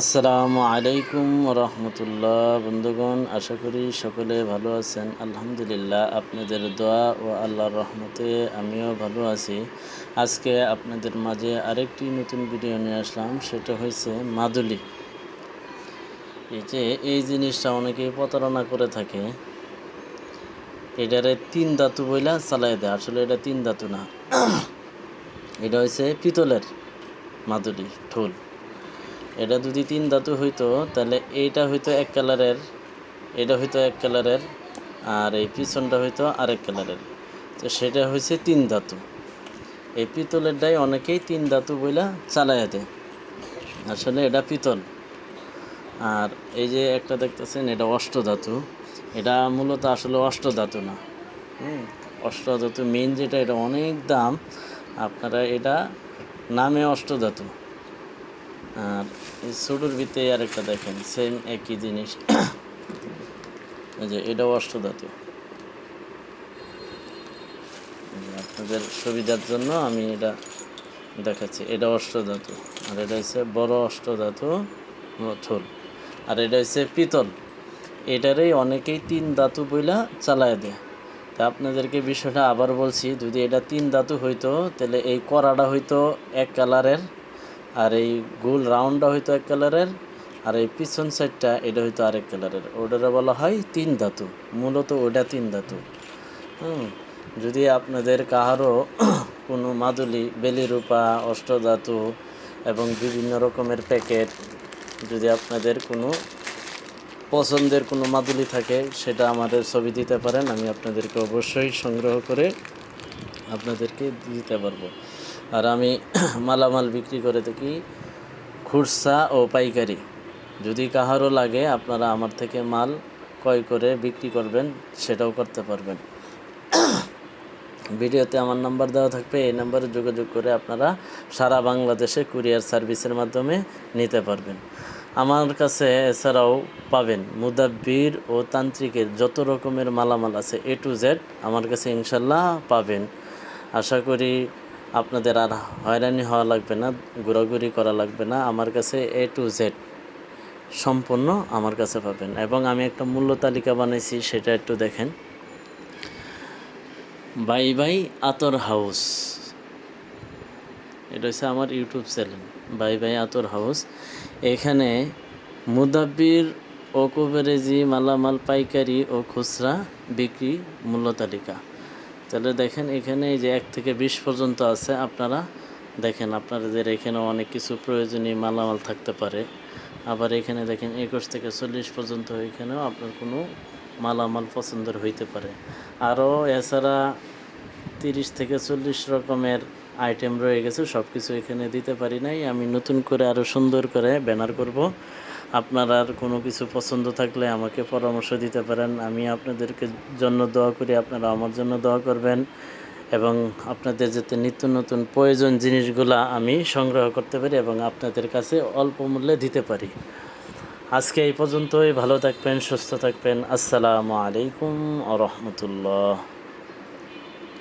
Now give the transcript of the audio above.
আসসালামু আলাইকুম রহমতুল্লাহ বন্ধুগণ, আশা করি সকলে ভালো আছেন। আলহামদুলিল্লাহ, আপনাদের দোয়া ও আল্লাহর রহমতে আমিও ভালো আছি। আজকে আপনাদের মাঝে আরেকটি নতুন ভিডিও নিয়ে আসলাম, সেটা হয়েছে মাদুলি। এই যে, এই জিনিসটা অনেকেই প্রতারণা করে থাকে। এটারে তিন ধাতু বইলা চালাই দেয়। আসলে এটা তিন ধাতু না। এটা হয়েছে পিতলের মাদুলি ঠোল এটা যদি তিন ধাতু হইতো, তাহলে এইটা হইতো এক কালারের, এটা হইতো এক কালারের, আর এই পিছনটা হইতো আরেক কালারের। তো সেটা হয়েছে তিন ধাতু। এই পিতলেরটাই অনেকেই তিন ধাতু বইলা চালাইয়া দেয়। আসলে এটা পিতল। আর এই যে একটা দেখতেছেন, এটা অষ্ট ধাতু। এটা মূলত আসলে অষ্ট ধাতু না। হুম, অষ্ট ধাতু মেন যেটা, এটা অনেক দাম। আপনারা এটা নামে অষ্ট ধাতু। আর ছোটোর ভিতরে আরেকটা দেখেন সেম একই জিনিস। যে, এটাও অষ্টধাতু। আপনাদের সুবিধার জন্য আমি এটা দেখাচ্ছি, এটা অষ্টধাতু। আর এটা হচ্ছে বড় অষ্টধাতু থুল। আর এটা হচ্ছে পিতল। এটারই অনেকেই তিন ধাতু বইলা চালায় দেয়। তা আপনাদেরকে বিষয়টা আবার বলছি, যদি এটা তিন ধাতু হইতো, তাহলে এই কড়াটা হইতো এক কালারের আর এই গোল রাউন্ডটা হয়তো এক কালারের, আর এই পিছন সাইডটা এটা হয়তো আরেক কালারের। ওটারে বলা হয় তিন ধাতু, মূলত ওটা তিন ধাতু। হুম, যদি আপনাদের কাহারও কোনো মাদুলি, বেলিরূপা অষ্টধাতু এবং বিভিন্ন রকমের প্যাকেট, যদি আপনাদের কোনো পছন্দের কোনো মাদুলি থাকে, সেটা আমাদের ছবি দিতে পারেন, আমি আপনাদেরকে অবশ্যই সংগ্রহ করে আপনাদেরকে দিতে পারব। আর আমি মালামাল বিক্রি করে থাকি খুরসা ও পাইকারি। যদি কাহারও লাগে, আপনারা আমার থেকে মাল ক্রয় করে বিক্রি করবেন, সেটাও করতে পারবেন। ভিডিওতে আমার নাম্বার দেওয়া থাকবে, এই নাম্বারে যোগাযোগ করে আপনারা সারা বাংলাদেশে কুরিয়ার সার্ভিসের মাধ্যমে নিতে পারবেন। আমার কাছে এছাড়াও পাবেন মুদাব্বির ও তান্ত্রিকের যত রকমের মালামাল আছে এ টু জেড আমার কাছে ইনশাল্লাহ পাবেন। আশা করি আপনাদের আর হয়রানি হওয়া লাগবে না, ঘোরাঘুরি করা লাগবে না। আমার কাছে এ টু জেড সম্পূর্ণ আমার কাছে পাবেন। এবং আমি একটা মূল্য তালিকা বানাইছি, সেটা একটু দেখেন। Bye bye Attar house. এটা হচ্ছে আমার YouTube channel, bye bye Attar house. এখানে মুদাব্বির ও কুবেরেজি মালামাল, পাইকারি ও খুচরা বিক্রি মূল্য তালিকা। তাহলে দেখেন এখানে এই যে এক থেকে বিশ পর্যন্ত আছে, আপনারা দেখেন আপনাদের এখানে অনেক কিছু প্রয়োজনীয় মালামাল থাকতে পারে। আবার এখানে দেখেন একুশ থেকে চল্লিশ পর্যন্ত এখানেও আপনার কোনো মালামাল পছন্দের হইতে পারে। আরও এছাড়া তিরিশ থেকে চল্লিশ রকমের আইটেম রয়ে গেছে সব কিছু এখানে দিতে পারি নাই। আমি নতুন করে আরও সুন্দর করে ব্যানার করব। আপনার আর কোনো কিছু পছন্দ থাকলে আমাকে পরামর্শ দিতে পারেন। আমি আপনাদেরকে জন্য দোয়া করি, আপনারা আমার জন্য দোয়া করবেন এবং আপনাদের যাতে নিত্য নতুন প্রয়োজন জিনিসগুলা আমি সংগ্রহ করতে পারি এবং আপনাদের কাছে অল্প মূল্যে দিতে পারি। আজকে এই পর্যন্তই, ভালো থাকবেন, সুস্থ থাকবেন। আসসালামু আলাইকুম আ রহমতুল্লাহ।